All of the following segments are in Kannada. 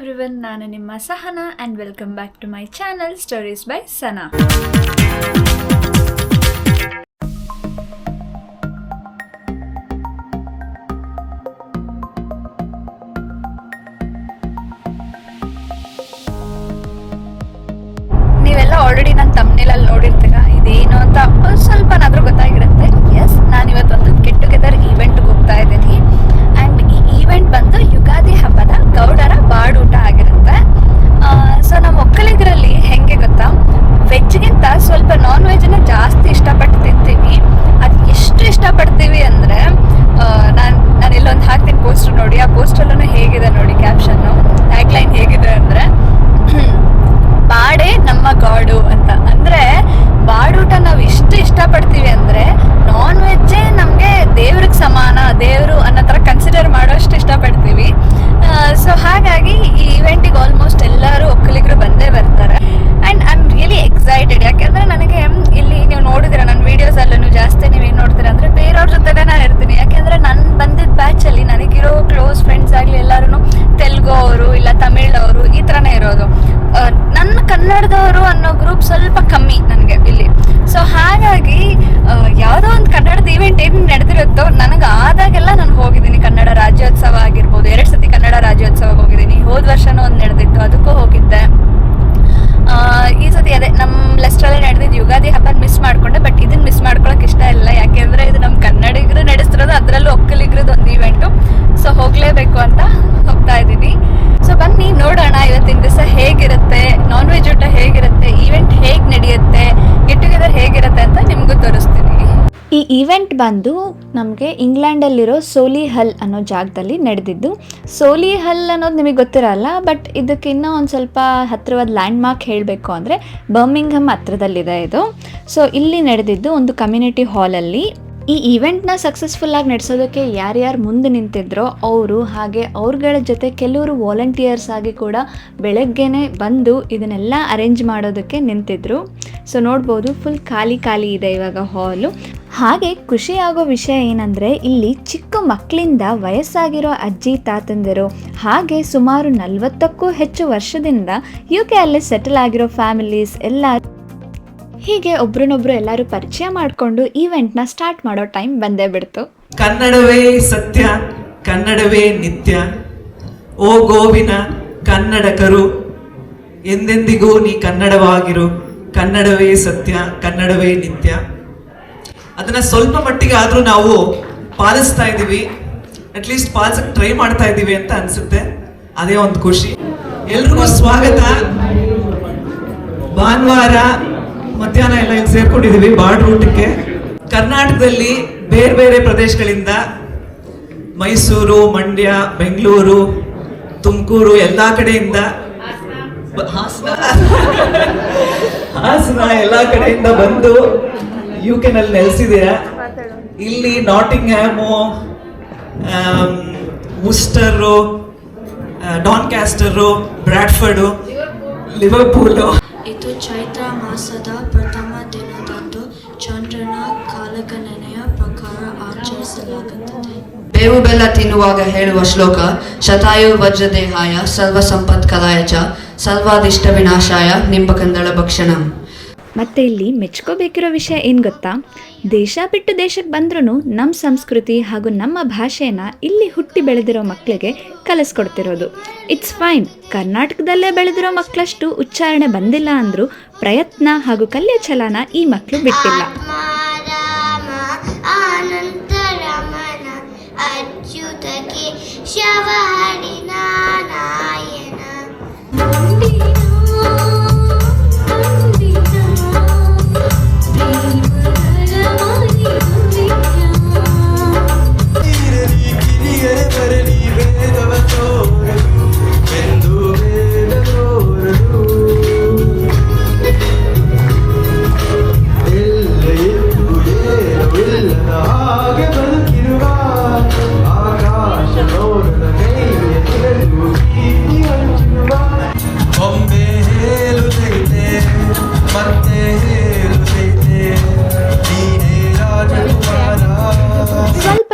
ಎವ್ರಿವನ್ ನಾನು ನಿಮ್ಮ Sahana and welcome back to my channel stories by Sana ನೀವೆಲ್ಲ ಆಲ್ರೆಡಿ ನನ್ನ ತಮ್ಮನೇಲಲ್ಲಿ ನೋಡಿರ್ತೀರ? ಇದೇನು ಅಂತ ಒಂದ್ ಸ್ವಲ್ಪನಾದ್ರೂ ಗೊತ್ತಾಗಿರುತ್ತೆ ಎಸ್ ನಾನು ಇವತ್ತೊಂದು ಗೆಟ್ ಟುಗೆದರ್ ಈವೆಂಟ್ಗೆ ಹೋಗ್ತಾ ಇದ್ದೀನಿ ಆ್ಯಂಡ್ ಈ ಈವೆಂಟ್ ಬಂದು ಯುಗಾದಿ ಹಬ್ಬದ ಗೌಡರ ಬಾಡೂಟ ಆಗಿರುತ್ತೆ ಸೊ ನಮ್ಮ ಒಕ್ಕಲಿಗರಲ್ಲಿ ಹೆಂಗೆ ಗೊತ್ತಾ ವೆಜ್ಗಿಂತ ಸ್ವಲ್ಪ ನಾನ್ ವೆಜ್ನ ಜಾಸ್ತಿ ಇಷ್ಟಪಟ್ಟು ತಿಂತೀವಿ ಅದು ಎಷ್ಟು ಇಷ್ಟಪಡ್ತೀವಿ ಅಂದರೆ ನಾನು ನಾನು ಇಲ್ಲೊಂದು ಹಾಕ್ತೀನಿ ಪೋಸ್ಟರ್ ನೋಡಿ ಆ ಪೋಸ್ಟಲ್ಲೂ ಹೇಗಿದೆ ನೋಡಿ ಕ್ಯಾಪ್ಷನ್ನು ಟ್ಯಾಗ್ಲೈನ್ ಹೇಗಿದೆ ಅಂದರೆ ಬಾಡೆ ನಮ್ಮ ಗಾಡು ಅಂತ ಅಂದ್ರೆ ಬಾಡೂಟ ನಾವು ಇಷ್ಟು ಇಷ್ಟಪಡ್ತೀವಿ ಅಂದ್ರೆ ನಾನ್ ವೆಜ್ಜೇ ನಮಗೆ ದೇವ್ರಿಗೆ ಸಮಾನ ದೇವರು ಅನ್ನೋ ಥರ ಕನ್ಸಿಡರ್ ಮಾಡೋಷ್ಟು ಇಷ್ಟಪಡ್ತೀವಿ ಸೊ ಹಾಗಾಗಿ ಈ ಇವೆಂಟಿಗೆ ಆಲ್ಮೋಸ್ಟ್ ಎಲ್ಲರೂ ಒಕ್ಕಲಿಗರು ಬಂದೇ ಬರ್ತಾರೆ and I am really excited ಯಾಕೆಂದ್ರೆ ನನಗೆ ಇಲ್ಲಿ ನೀವು ನೋಡಿದಿರ ನನ್ನ ವೀಡಿಯೋಸಲ್ಲೂ ಜಾಸ್ತಿ ನೀವೇನು ನೋಡ್ತೀರಾ ಅಂದರೆ ಬೇರೆಯವ್ರ ಜೊತೆಗೆ ನಾನು ಇರ್ತೀನಿ ಯಾಕೆಂದರೆ ನಾನು ಬಂದಿದ್ದ ಬ್ಯಾಚಲ್ಲಿ ನನಗಿರೋ ಕ್ಲೋಸ್ ಫ್ರೆಂಡ್ಸ್ ಆಗಲಿ ಎಲ್ಲರೂ ತೆಲುಗು ಅವರು ಇಲ್ಲ ತಮಿಳ್ ಅವರು ಈ ಥರನೇ ಇರೋದು ಆ, ನನ್ನ ಕನ್ನಡದವರು ಅನ್ನೋ ಗ್ರೂಪ್ ಸ್ವಲ್ಪ ಕಮ್ಮಿ ನನಗೆ ಇಲ್ಲಿ ಸೊ ಹಾಗಾಗಿ ಆ, ಯಾವುದೋ ಒಂದು ಕನ್ನಡದ ಇವೆಂಟ್ ಏನು ನಡೆದಿರುತ್ತೋ ನನಗೆ ಆದಾಗೆಲ್ಲ ನಾನು ಹೋಗಿದ್ದೀನಿ ಕನ್ನಡ ರಾಜ್ಯೋತ್ಸವ ಆಗಿರ್ಬೋದು ಎರಡು ಸತಿ ಕನ್ನಡ ರಾಜ್ಯೋತ್ಸವ ಹೋಗಿದ್ದೀನಿ ಹೋದ ವರ್ಷನೂ ಒಂದು ನಡೆದಿತ್ತು ಅದಕ್ಕೂ ಹೋಗಿದ್ದೆ ಆ, ಈ ಸತಿ ಅದೇ ನಮ್ಮ ಲೆಸ್ಟ್ರಲ್ಲೇ ನಡೆದಿದ್ದು ಯುಗಾದಿ ಹಬ್ಬ ಮಿಸ್ ಮಾಡ್ಕೊಂಡೆ ಬಟ್ ಇದನ್ನ ಮಿಸ್ ಮಾಡ್ಕೊಳಕ್ ಇಷ್ಟ ಇಲ್ಲ. ಯಾಕೆಂದ್ರೆ ಇದು ನಮ್ಮ ಕನ್ನಡಿಗರು ನಡೆಸ್ತಿರೋದು, ಅದರಲ್ಲೂ ಒಕ್ಕಲಿಗರದ್ದು ಒಂದು ಇವೆಂಟು ಸೊ ಹೋಗ್ಲೇಬೇಕು ಅಂತ ಹೋಗ್ತಾ ಇದ್ದೀನಿ ಸೊ ಬನ್ನಿ, ನೋಡೋಣ ಇವತ್ತಿನ ದಿವಸ ಹೇಗಿರುತ್ತೆ ನಾನ್ ವೆಜ್ ಊಟ ಹೇಗಿರುತ್ತೆ ಈವೆಂಟ್ ಹೇಗೆ ನಡೆಯುತ್ತೆ ಗೆಟ್ ಟುಗೆದರ್ ಹೇಗಿರುತ್ತೆ ಅಂತ ನಿಮಗೂ ತೋರಿಸ್ತೀನಿ. ಈವೆಂಟ್ ಬಂದು ನಮಗೆ ಇಂಗ್ಲೆಂಡಲ್ಲಿರೋ ಸೋಲಿ ಹಲ್ ಅನ್ನೋ ಜಾಗದಲ್ಲಿ ನಡೆದಿದ್ದು. ಸೋಲಿ ಹಲ್ ಅನ್ನೋದು ನಿಮಗೆ ಗೊತ್ತಿರಲ್ಲ ಬಟ್ ಇದಕ್ಕೆ ಇನ್ನೂ ಒಂದು ಸ್ವಲ್ಪ ಹತ್ತಿರವಾದ ಲ್ಯಾಂಡ್ ಮಾರ್ಕ್ ಹೇಳಬೇಕು ಅಂದರೆ ಬರ್ಮಿಂಗ್ಹಮ್ ಹತ್ರದಲ್ಲಿದೆ ಇದು. ಸೊ ಇಲ್ಲಿ ನಡೆದಿದ್ದು ಒಂದು ಕಮ್ಯುನಿಟಿ ಹಾಲಲ್ಲಿ ಈ ಇವೆಂಟ್ನ ಸಕ್ಸಸ್ಫುಲ್ಲಾಗಿ ನಡೆಸೋದಕ್ಕೆ ಯಾರ್ಯಾರು ಮುಂದೆ ನಿಂತಿದ್ರೋ ಅವರು, ಹಾಗೆ ಅವ್ರಗಳ ಜೊತೆ ಕೆಲವರು ವಾಲಂಟಿಯರ್ಸ್ ಆಗಿ ಕೂಡ ಬೆಳಗ್ಗೆನೆ ಬಂದು ಇದನ್ನೆಲ್ಲ ಅರೇಂಜ್ ಮಾಡೋದಕ್ಕೆ ನಿಂತಿದ್ರು. ಸೊ ನೋಡ್ಬೋದು ಫುಲ್ ಖಾಲಿ ಖಾಲಿ ಇದೆ ಇವಾಗ ಹಾಲು ಹಾಗೆ ಖುಷಿಯಾಗೋ ವಿಷಯ ಏನಂದರೆ ಇಲ್ಲಿ ಚಿಕ್ಕ ಮಕ್ಕಳಿಂದ ವಯಸ್ಸಾಗಿರೋ ಅಜ್ಜಿ, ತಾತಂದಿರು ಹಾಗೆ ಸುಮಾರು ನಲವತ್ತಕ್ಕೂ ಹೆಚ್ಚು ವರ್ಷದಿಂದ ಯು ಕೆ ಅಲ್ಲಿ ಸೆಟಲ್ ಆಗಿರೋ ಫ್ಯಾಮಿಲೀಸ್ ಎಲ್ಲ ಹೀಗೆ ಒಬ್ರನ್ನೊಬ್ರು ಎಲ್ಲರೂ ಪರಿಚಯ ಮಾಡಿಕೊಂಡು ಈವೆಂಟ್ನ ಸ್ಟಾರ್ಟ್ ಮಾಡೋ ಟೈಮ್ ಬಂದೇ ಬಿಡ್ತು. ಕನ್ನಡವೇ ಸತ್ಯ, ಕನ್ನಡವೇ ನಿತ್ಯ. ಓ ಗೋವಿನ, ಕನ್ನಡಕರು, ಎಂದೆಂದಿಗೂ ನೀ ಕನ್ನಡವಾಗಿರು. ಕನ್ನಡವೇ ಸತ್ಯ, ಕನ್ನಡವೇ ನಿತ್ಯ. ಅದನ್ನ ಸ್ವಲ್ಪ ಮಟ್ಟಿಗೆ ಆದರೂ ನಾವು ಪಾಲಿಸ್ತಾ ಇದ್ದೀವಿ. ಅಟ್ಲೀಸ್ಟ್ ಪಾಲಿಸಕ್ ಟ್ರೈ ಮಾಡ್ತಾ ಇದ್ದೀವಿ ಅಂತ ಅನ್ಸುತ್ತೆ. ಅದೇ ಒಂದು ಖುಷಿ. ಎಲ್ರಿಗೂ ಸ್ವಾಗತ. ಭಾನುವಾರ ಮಧ್ಯಾಹ್ನ ಎಲ್ಲ ಇಲ್ಲಿ ಸೇರ್ಕೊಂಡಿದ್ದೀವಿ ಬಾರ್ಡ್ ರೂಟಕ್ಕೆ ಕರ್ನಾಟಕದಲ್ಲಿ ಬೇರೆ ಬೇರೆ ಪ್ರದೇಶಗಳಿಂದ ಮೈಸೂರು, ಮಂಡ್ಯ, ಬೆಂಗಳೂರು, ತುಮಕೂರು ಎಲ್ಲ ಕಡೆಯಿಂದ ಹಾಸನ. ಹಾಸನ ಎಲ್ಲಾ ಕಡೆಯಿಂದ ಬಂದು ಯು ಕೆ ನಲ್ಲಿ ನೆಲೆಸಿದ್ದೀರಾ ಇಲ್ಲಿ ನಾಟಿಂಗ್ ಹ್ಯಾಮು ಮುಸ್ಟರು ಡಾನ್ ಕ್ಯಾಸ್ಟರು ಬ್ರಾಡ್ಫರ್ಡು ಲಿವರ್ಪೂಲು ಇದು ಚೈತ್ರ ಮಾಸದ ಪ್ರಥಮ ದಿನದಂದು ಚಂದ್ರನ ಕಾಲಗಣನೆಯ ಪ್ರಕಾರ ಆಚರಿಸಲಾಗುತ್ತದೆ. ಬೇವು ಬೆಲ್ಲ ತಿನ್ನುವಾಗ ಹೇಳುವ ಶ್ಲೋಕ ಶತಾಯು ವಜ್ರದೇಹಾಯ ಸರ್ವ ಸಂಪತ್ಕರಾಯ ಚ ಸರ್ವಾದಿಷ್ಟ ವಿನಾಶಾಯ ನಿಂಬಕಂದಳ ಭಕ್ಷಣಂ. ಮತ್ತೆ ಇಲ್ಲಿ ಮೆಚ್ಕೋಬೇಕಿರೋ ವಿಷಯ ಏನು ಗೊತ್ತಾ? ದೇಶ ಬಿಟ್ಟು ದೇಶಕ್ಕೆ ಬಂದ್ರೂ ನಮ್ಮ ಸಂಸ್ಕೃತಿ ಹಾಗೂ ನಮ್ಮ ಭಾಷೆನ ಇಲ್ಲಿ ಹುಟ್ಟಿ ಬೆಳೆದಿರೋ ಮಕ್ಕಳಿಗೆ ಕಲಿಸ್ಕೊಡ್ತಿರೋದು ಇಟ್ಸ್ ಫೈನ್ ಕರ್ನಾಟಕದಲ್ಲೇ ಬೆಳೆದಿರೋ ಮಕ್ಕಳಷ್ಟು ಉಚ್ಚಾರಣೆ ಬಂದಿಲ್ಲ ಅಂದರೂ ಪ್ರಯತ್ನ ಹಾಗೂ ಕಲ್ಯ ಛಲನ ಈ ಮಕ್ಕಳು ಬಿಟ್ಟಿಲ್ಲ. ಅಚ್ಯುತಕ್ಕೆ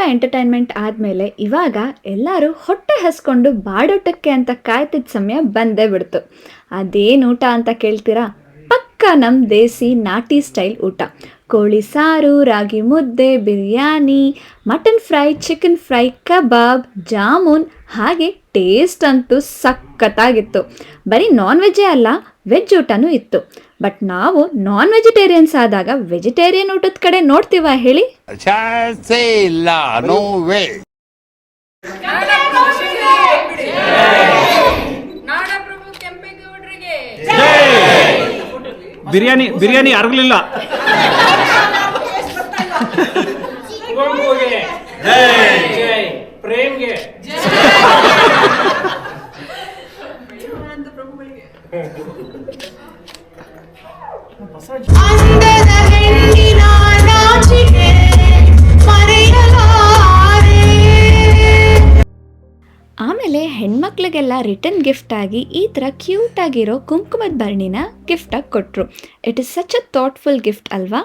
ಎಂಟರ್ಟೈನ್ಮೆಂಟ್ ಆದಮೇಲೆ ಇವಾಗ ಎಲ್ಲರೂ ಹೊಟ್ಟೆ ಹಸ್ಕೊಂಡು ಬಾಡೋಟಕ್ಕೆ ಅಂತ ಕಾಯ್ತಿದ್ದ ಸಮಯ ಬಂದೇ ಬಿಡ್ತು. ಅದೇನು ಊಟ ಅಂತ ಕೇಳ್ತೀರಾ? ಪಕ್ಕ ನಮ್ಮ ದೇಸಿ ನಾಟಿ ಸ್ಟೈಲ್ ಊಟ. ಕೋಳಿ ಸಾರು ರಾಗಿ ಮುದ್ದೆ biryani mutton fry chicken fry kebab jamun ಹಾಗೆ ಟೇಸ್ಟ್ ಅಂತೂ ಸಖತ್ತಾಗಿತ್ತು. ಬರೀ ನಾನ್ ವೆಜ್ಜೇ ಅಲ್ಲ ವೆಜ್ ಊಟನೂ ಇತ್ತು. ಬಟ್ ನಾವು ನಾನ್ ವೆಜಿಟೇರಿಯನ್ಸ್ ಆದಾಗ ವೆಜಿಟೇರಿಯನ್ ಊಟದ ಕಡೆ ನೋಡ್ತೀವ ಹೇಳಿ? ಚಾನ್ಸೇ ಇಲ್ಲ ನೋ ವೇ ಬಿರಿಯಾನಿ ಬಿರಿಯಾನಿ ಅರಗಲಿಲ್ಲ. ಪ್ರೇಮ್ಗೆ. ಅಂದದ ಹೆಣ್ಣಿನ ನಾಚಿಕೆ ಮರೆಯಲಾರೆ ಆಮೇಲೆ ಹೆಣ್ಮಕ್ಳಿಗೆಲ್ಲ ರಿಟರ್ನ್ ಗಿಫ್ಟ್ ಆಗಿ ಈ ಥರ ಕ್ಯೂಟ್ ಆಗಿರೋ ಕುಂಕುಮದ ಭರಣಿನ ಗಿಫ್ಟಾಗಿ ಕೊಟ್ರು. It is such a thoughtful gift ಅಲ್ವಾ?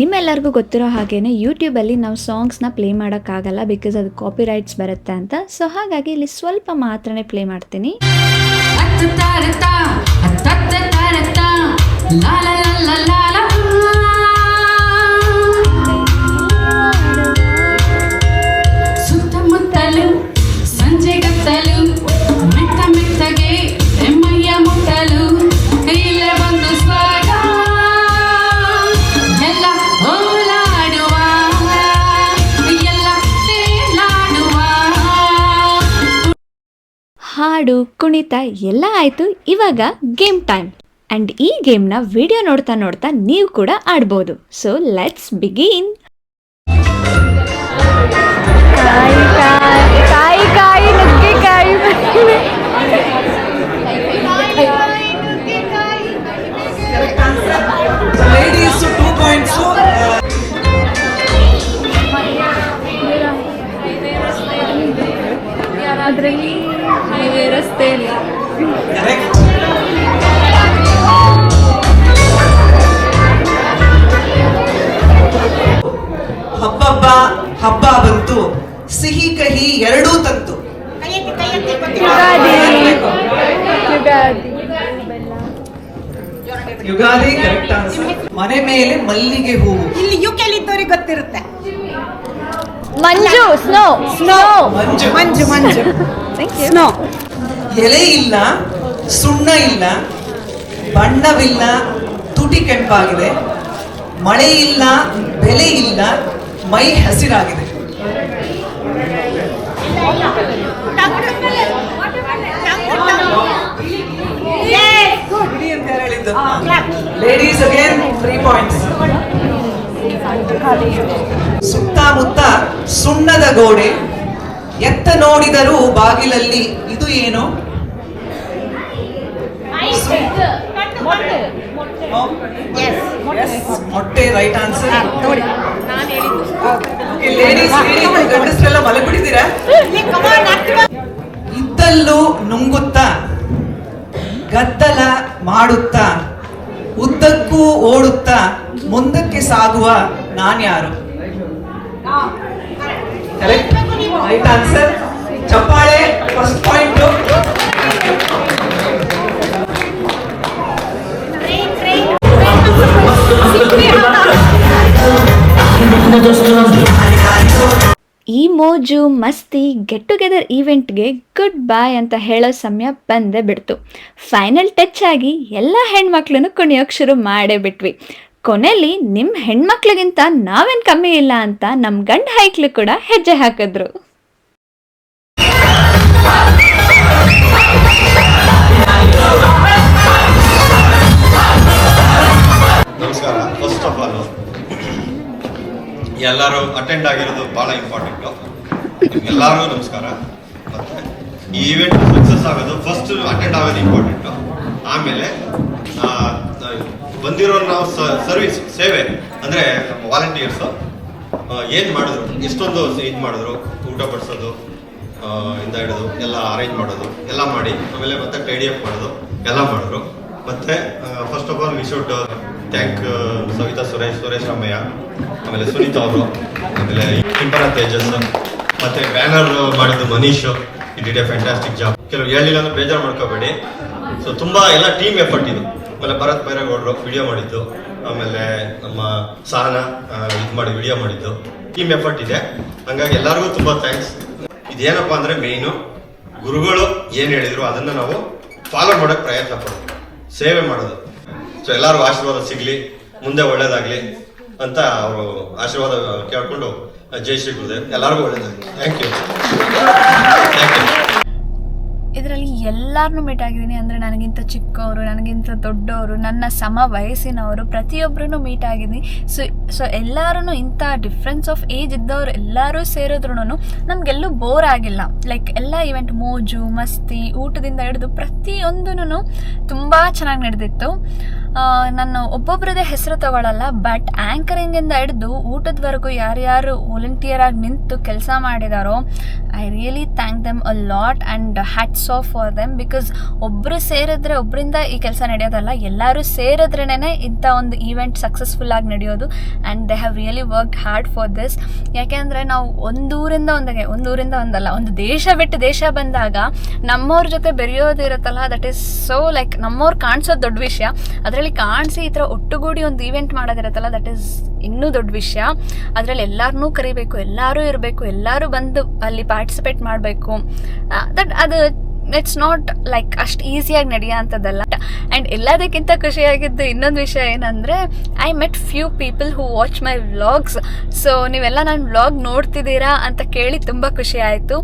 ನಿಮ್ಮೆಲ್ಲರಿಗೂ ಗೊತ್ತಿರೋ ಹಾಗೇನೆ ಯೂಟ್ಯೂಬಲ್ಲಿ ನಾವು ಸಾಂಗ್ಸ್ನ ಪ್ಲೇ ಮಾಡೋಕ್ಕಾಗಲ್ಲ ಬಿಕಾಸ್ ಅದು ಕಾಪಿ ರೈಟ್ಸ್ ಬರುತ್ತೆ ಅಂತ. ಸೊ ಹಾಗಾಗಿ ಇಲ್ಲಿ ಸ್ವಲ್ಪ ಮಾತ್ರನೇ ಪ್ಲೇ ಮಾಡ್ತೀನಿ. ಸುತ್ತಮುತ್ತಲು ಹಾಡು ಕುಣಿತ ಎಲ್ಲ ಆಯಿತು. ಇವಾಗ ಗೇಮ್ ಟೈಮ್ ಆ್ಯಂಡ್ ಈ ಗೇಮ್ನ ವಿಡಿಯೋ ನೋಡ್ತಾ ನೋಡ್ತಾ ನೀವು ಕೂಡ ಆಡ್ಬೋದು. ಸೊ ಲೆಟ್ಸ್ ಬಿಗಿನ್ ಅದರಲ್ಲಿ ಹೈವೇ ರಸ್ತೆಯಲ್ಲಿ ಹಬ್ಬಬ್ಬ ಹಬ್ಬ ಬಂತು. ಸಿಹಿ ಕಹಿ ಎರಡೂ ತಂತು. ಯುಗಾದಿ. ಯುಗಾದಿ. ಯುಗಾದಿ ಕರೆಕ್ಟ್ ಆನ್ಸರ್ ಮನೆ ಮೇಲೆ ಮಲ್ಲಿಗೆ ಹೂವು ಇಲ್ಲಿ ಯು ಇದ್ದವ್ರಿಗೆ ಗೊತ್ತಿರುತ್ತೆ. ಮಂಜು ಸ್ನೋ ಸ್ನೋ ಮಂಜು. ಮಂಜು ಮಂಜು. ಸ್ನೋ. ಎಲೆ ಇಲ್ಲ ಸುಣ್ಣ ಇಲ್ಲ ಬಣ್ಣವಿಲ್ಲ ತುಟಿ ಕೆಂಪಾಗಿದೆ. ಮಳೆ ಇಲ್ಲ ಬೆಲೆ ಇಲ್ಲ ಮೈ ಹಸಿರಾಗಿದೆ. ಲೇಡೀಸ್ ಅಗೇನ್ ತ್ರೀ ಪಾಯಿಂಟ್ಸ್ ಸುತ್ತಮುತ್ತ ಸುಣ್ಣದ ಗೋಡೆ ಎತ್ತ ನೋಡಿದರೂ ಬಾಗಿಲಲ್ಲಿ ಇದು ಏನು? ಮೊಟ್ಟೆ. ರೈಟ್ ಆನ್ಸರ್ ಲೇಡೀಸ್ ಗಂಡಸರೆಲ್ಲ ಮಲಗಿಬಿಟ್ಟಿದ್ದೀರಾ? ಇದ್ದಲ್ಲೂ ನುಂಗುತ್ತಾ? ಗದ್ದಲ ಮಾಡುತ್ತಾ? ಉದ್ದಕ್ಕೂ ಓಡುತ್ತಾ? ಮುಂದಕ್ಕೆ ಸಾಗುವ ನಾನ್ಯಾರು? ಕರೆಕ್ಟ್ ರೈಟ್ ಆನ್ಸರ್ ಚಪ್ಪಾಳೆ ಫಸ್ಟ್ ಪಾಯಿಂಟ್ ಈ ಮೋಜು ಮಸ್ತಿ ಗೆಟ್ ಟುಗೆದರ್ ಈವೆಂಟ್ಗೆ ಗುಡ್ ಬಾಯ್ ಅಂತ ಹೇಳೋ ಸಮಯ ಬಂದೇ ಬಿಡ್ತು. ಫೈನಲ್ ಟಚ್ ಆಗಿ ಎಲ್ಲ ಹೆಣ್ಮಕ್ಳನ್ನು ಕುಣಿಯೋಕೆ ಶುರು ಮಾಡೇ ಬಿಟ್ವಿ. ಕೊನೆಯಲ್ಲಿ ನಿಮ್ಮ ಹೆಣ್ಮಕ್ಳಿಗಿಂತ ನಾವೇನು ಕಮ್ಮಿ ಇಲ್ಲ ಅಂತ ನಮ್ಮ ಗಂಡ ಹೈಕ್ಳು ಕೂಡ ಹೆಜ್ಜೆ ಹಾಕಿದ್ರು. ನಮಸ್ಕಾರ. ಫಸ್ಟ್ ಆಫ್ ಆಲ್ ಎಲ್ಲರೂ ಅಟೆಂಡ್ ಆಗಿರೋದು ಬಹಳ ಇಂಪಾರ್ಟೆಂಟು ಎಲ್ಲರಿಗೂ ನಮಸ್ಕಾರ. ಮತ್ತೆ ಈ ಇವೆಂಟ್ ಸಕ್ಸಸ್ ಆಗೋದು ಫಸ್ಟ್ ಅಟೆಂಡ್ ಆಗೋದು ಇಂಪಾರ್ಟೆಂಟು ಆಮೇಲೆ ಬಂದಿರೋ ನಾವು ಸರ್ವಿಸ್ ಸೇವೆ, ಅಂದರೆ ವಾಲಂಟಿಯರ್ಸು ಏನು ಮಾಡಿದ್ರು? ಎಷ್ಟೊಂದು ಇದು ಮಾಡಿದ್ರು? ಊಟ ಬಡಿಸೋದು ಇಂದ ಹಿಡಿದು ಎಲ್ಲ ಅರೇಂಜ್ ಮಾಡೋದು, ಎಲ್ಲ ಮಾಡಿ, ಆಮೇಲೆ ಮತ್ತೆ ಟೈಡಿ ಅಪ್ ಮಾಡೋದು, ಎಲ್ಲ ಮಾಡಿದ್ರು. ಮತ್ತೆ first of all we should thank Savita Suresh Suresh Ramaiah, ಆಮೇಲೆ ಸುನೀತಾ ಅವರು, ಆಮೇಲೆ ಕಿಂಪರ ತೇಜಸ್ ಮತ್ತೆ ಬ್ಯಾನರ್ ಮಾಡಿದ್ದು Manish. It it a fantastic job ಕೆಲವು ಹೇಳಿಲ್ಲ ಅಂದ್ರೆ ಬೇಜಾರು ಮಾಡ್ಕೋಬೇಡಿ. ಸೊ ತುಂಬಾ ಎಲ್ಲ ಟೀಮ್ ಎಫರ್ಟ್ ಇದು. ಆಮೇಲೆ ಭರತ್ ಬೈರೇಗೌಡರು ವಿಡಿಯೋ ಮಾಡಿದ್ದು. ಆಮೇಲೆ ನಮ್ಮ ಸಹನ ಇದು ಮಾಡಿ ವಿಡಿಯೋ ಮಾಡಿದ್ದು. ಟೀಮ್ ಎಫರ್ಟ್ ಇದೆ. ಹಂಗಾಗಿ ಎಲ್ಲರಿಗೂ ತುಂಬಾ ಥ್ಯಾಂಕ್ಸ್ ಇದೇನಪ್ಪ ಅಂದರೆ ಮೇಯ್ನು ಗುರುಗಳು ಏನು ಹೇಳಿದ್ರು ಅದನ್ನ ನಾವು ಫಾಲೋ ಮಾಡೋಕೆ ಪ್ರಯತ್ನ ಪಡೋದು ಸೇವೆ ಮಾಡೋದು. ಸೊ ಎಲ್ಲರೂ ಆಶೀರ್ವಾದ ಸಿಗ್ಲಿ, ಮುಂದೆ ಒಳ್ಳೇದಾಗ್ಲಿ ಅಂತ ಅವರು ಆಶೀರ್ವಾದ ಕೇಳ್ಕೊಂಡು ಜೈ ಶ್ರೀ ಗುರುದೇವ್. ಎಲ್ಲರಿಗೂ ಒಳ್ಳೇದಾಗಲಿ. ಥ್ಯಾಂಕ್ ಯು ಥ್ಯಾಂಕ್ ಯು ಎಲ್ಲರನ್ನೂ ಮೀಟ್ ಆಗಿದ್ದೀನಿ. ಅಂದರೆ ನನಗಿಂತ ಚಿಕ್ಕವರು, ನನಗಿಂತ ದೊಡ್ಡವರು, ನನ್ನ ಸಮ ವಯಸ್ಸಿನವರು ಪ್ರತಿಯೊಬ್ಬರೂ ಮೀಟ್ ಆಗಿದ್ದೀನಿ. ಸೊ ಸೊ ಎಲ್ಲರೂ ಇಂಥ ಡಿಫ್ರೆನ್ಸ್ ಆಫ್ ಏಜ್ ಇದ್ದವರು ಎಲ್ಲರೂ ಸೇರಿದ್ರು ನಮಗೆಲ್ಲೂ ಬೋರ್ ಆಗಿಲ್ಲ. ಲೈಕ್ ಎಲ್ಲ ಇವೆಂಟ್ ಮೋಜು, ಮಸ್ತಿ, ಊಟದಿಂದ ಹಿಡಿದು ಪ್ರತಿಯೊಂದೂ ತುಂಬ ಚೆನ್ನಾಗಿ ನಡೆದಿತ್ತು. ನಾನು ಒಬ್ಬೊಬ್ಬರದೇ ಹೆಸರು ತಗೊಳ್ಳಲ್ಲ ಬಟ್ ಆ್ಯಂಕರಿಂಗಿಂದ ಹಿಡಿದು ಊಟದವರೆಗೂ ಯಾರ್ಯಾರು ವಾಲಂಟಿಯರ್ ಆಗಿ ನಿಂತು ಕೆಲಸ ಮಾಡಿದಾರೋ I really thank them a lot and hats off for them because ಒಬ್ಬರು ಸೇರಿದ್ರೆ ಒಬ್ಬರಿಂದ ಈ ಕೆಲಸ ನಡೆಯೋದಲ್ಲ, ಎಲ್ಲರೂ ಸೇರಿದ್ರೇ ಇಂಥ ಒಂದು ಈವೆಂಟ್ ಸಕ್ಸಸ್ಫುಲ್ ಆಗಿ ನಡೆಯೋದು and they have really work hard for this ಯಾಕೆಂದರೆ ನಾವು ಒಂದೂರಿಂದ ಒಂದಾಗೆ ಒಂದೂರಿಂದ ಒಂದಲ್ಲ, ಒಂದು ದೇಶ ಬಿಟ್ಟು ದೇಶ ಬಂದಾಗ ನಮ್ಮವ್ರ ಜೊತೆ ಬೆರೆಯೋದಿರುತ್ತಲ್ಲ ದಟ್ ಈಸ್ ಸೋ ಲೈಕ್ ನಮ್ಮವ್ರು ಕಾಣಿಸೋದು ದೊಡ್ಡ ವಿಷಯ ಅದರಲ್ಲಿ ಕಾಣಿಸಿ ಈ ಥರ ಒಟ್ಟುಗೂಡಿ ಒಂದು ಈವೆಂಟ್ ಮಾಡೋದಿರತ್ತಲ್ಲ ದಟ್ ಈಸ್ ಇನ್ನೂ ದೊಡ್ಡ ವಿಷಯ. ಅದರಲ್ಲಿ ಎಲ್ಲರನ್ನೂ ಕರಿಬೇಕು, ಎಲ್ಲರೂ ಇರಬೇಕು, ಎಲ್ಲರೂ ಬಂದು ಅಲ್ಲಿ ಪಾರ್ಟಿಸಿಪೇಟ್ ಮಾಡಬೇಕು. ದಟ್ ಅದು ಇಟ್ಸ್ ನಾಟ್ ಲೈಕ್ ಅಷ್ಟು ಈಸಿಯಾಗಿ ನಡೆಯೋ ಅಂಥದ್ದಲ್ಲ ಆ್ಯಂಡ್ ಎಲ್ಲದಕ್ಕಿಂತ ಖುಷಿಯಾಗಿದ್ದು ಇನ್ನೊಂದು ವಿಷಯ ಏನಂದರೆ I met few people who watch my vlogs so ನೀವೆಲ್ಲ ನಾನು ವ್ಲಾಗ್ ನೋಡ್ತಿದ್ದೀರಾ ಅಂತ ಕೇಳಿ ತುಂಬ ಖುಷಿ ಆಯಿತು.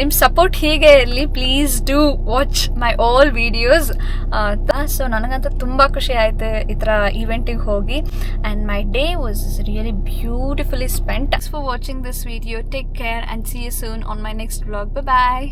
ನಿಮ್ಮ ಸಪೋರ್ಟ್ ಹೀಗೆ ಇರಲಿ please do watch my all videos so ನನಗಂತೂ ತುಂಬ ಖುಷಿ ಆಯಿತು ಈ ಥರ ಈವೆಂಟಿಗೆ ಹೋಗಿ. And my day was really beautifully spent for watching this video take care and see you soon on my next vlog bye